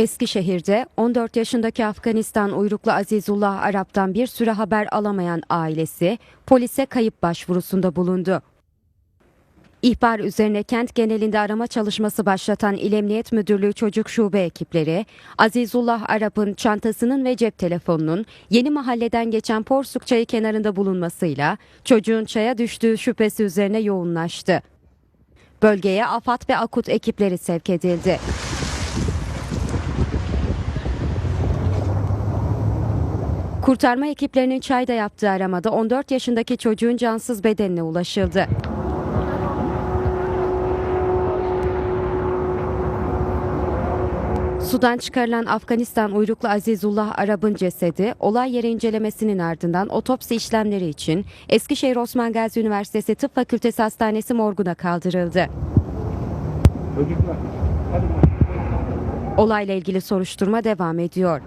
Eskişehir'de 14 yaşındaki Afganistan uyruklu Azizullah Arap'tan bir süre haber alamayan ailesi polise kayıp başvurusunda bulundu. İhbar üzerine kent genelinde arama çalışması başlatan İl Emniyet Müdürlüğü Çocuk Şube ekipleri, Azizullah Arap'ın çantasının ve cep telefonunun yeni mahalleden geçen Porsuk çayı kenarında bulunmasıyla çocuğun çaya düştüğü şüphesi üzerine yoğunlaştı. Bölgeye AFAD ve AKUT ekipleri sevk edildi. Kurtarma ekiplerinin çayda yaptığı aramada 14 yaşındaki çocuğun cansız bedenine ulaşıldı. Sudan çıkarılan Afganistan uyruklu Azizullah Arap'ın cesedi olay yeri incelemesinin ardından otopsi işlemleri için Eskişehir Osman Gazi Üniversitesi Tıp Fakültesi Hastanesi morguna kaldırıldı. Olayla ilgili soruşturma devam ediyor.